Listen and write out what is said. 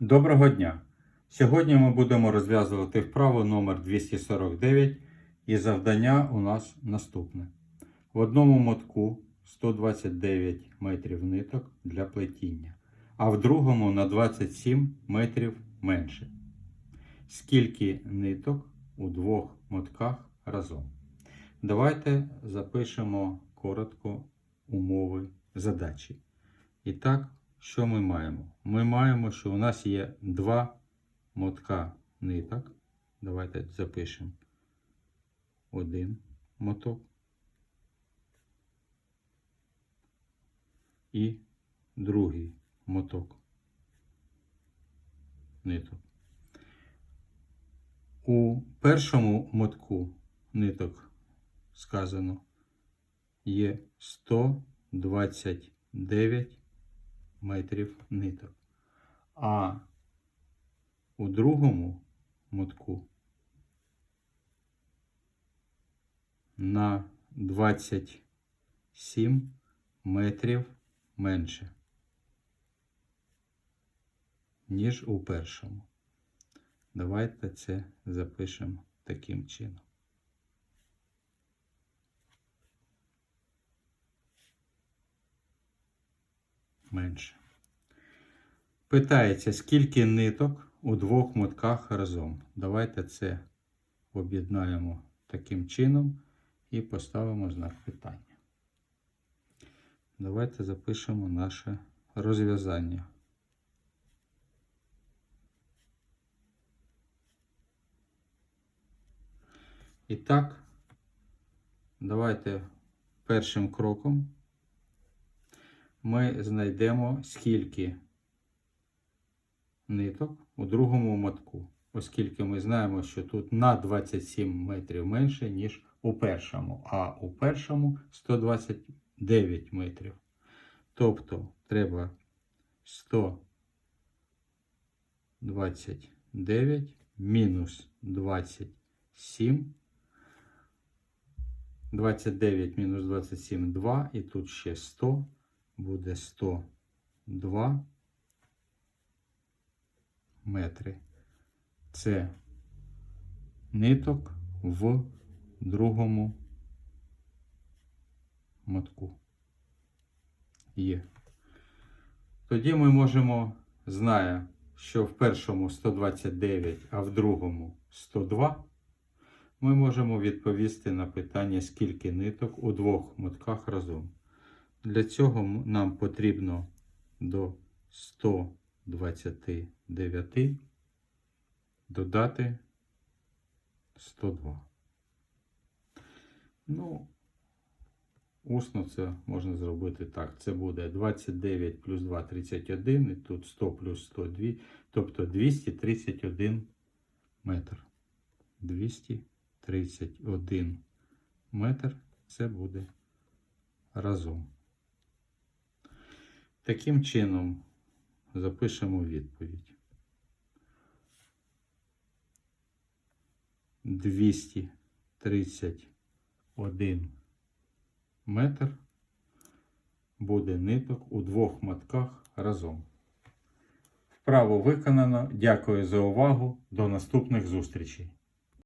Доброго дня! Сьогодні ми будемо розв'язувати вправу номер 249 і завдання у нас наступне. В одному мотку 129 метрів ниток для плетіння, а в другому на 27 метрів менше. Скільки ниток у двох мотках разом? Давайте запишемо коротко умови задачі. І так, що ми маємо? Ми маємо, що у нас є два мотка ниток. Давайте запишемо один моток і другий моток ниток. У першому мотку ниток сказано є 129 метрів ниток. А у другому мотку на 27 метрів менше, ніж у першому. Давайте це запишемо таким чином. Менше. Питається, скільки ниток у двох мотках разом. Давайте це об'єднаємо таким чином і поставимо знак питання. Давайте запишемо наше розв'язання. І так, давайте першим кроком ми знайдемо скільки ниток у другому мотку, оскільки ми знаємо, що тут на 27 метрів менше, ніж у першому, а у першому 129 метрів. Тобто треба 129 мінус 27. 29 мінус 27 2, і тут ще 100, буде 102 метри. Це ниток в другому мотку. Є. Тоді ми можемо, знає, що в першому 129, а в другому 102, ми можемо відповісти на питання, скільки ниток у двох мотках разом. Для цього нам потрібно до 129 додати 102. Ну, усно це можна зробити так. Це буде 29 плюс 2 31, і тут 100 плюс 102, тобто 231 метр. 231 метр це буде разом. Таким чином запишемо відповідь. 231 метр буде ниток у двох мотках разом. Вправо виконано. Дякую за увагу. До наступних зустрічей.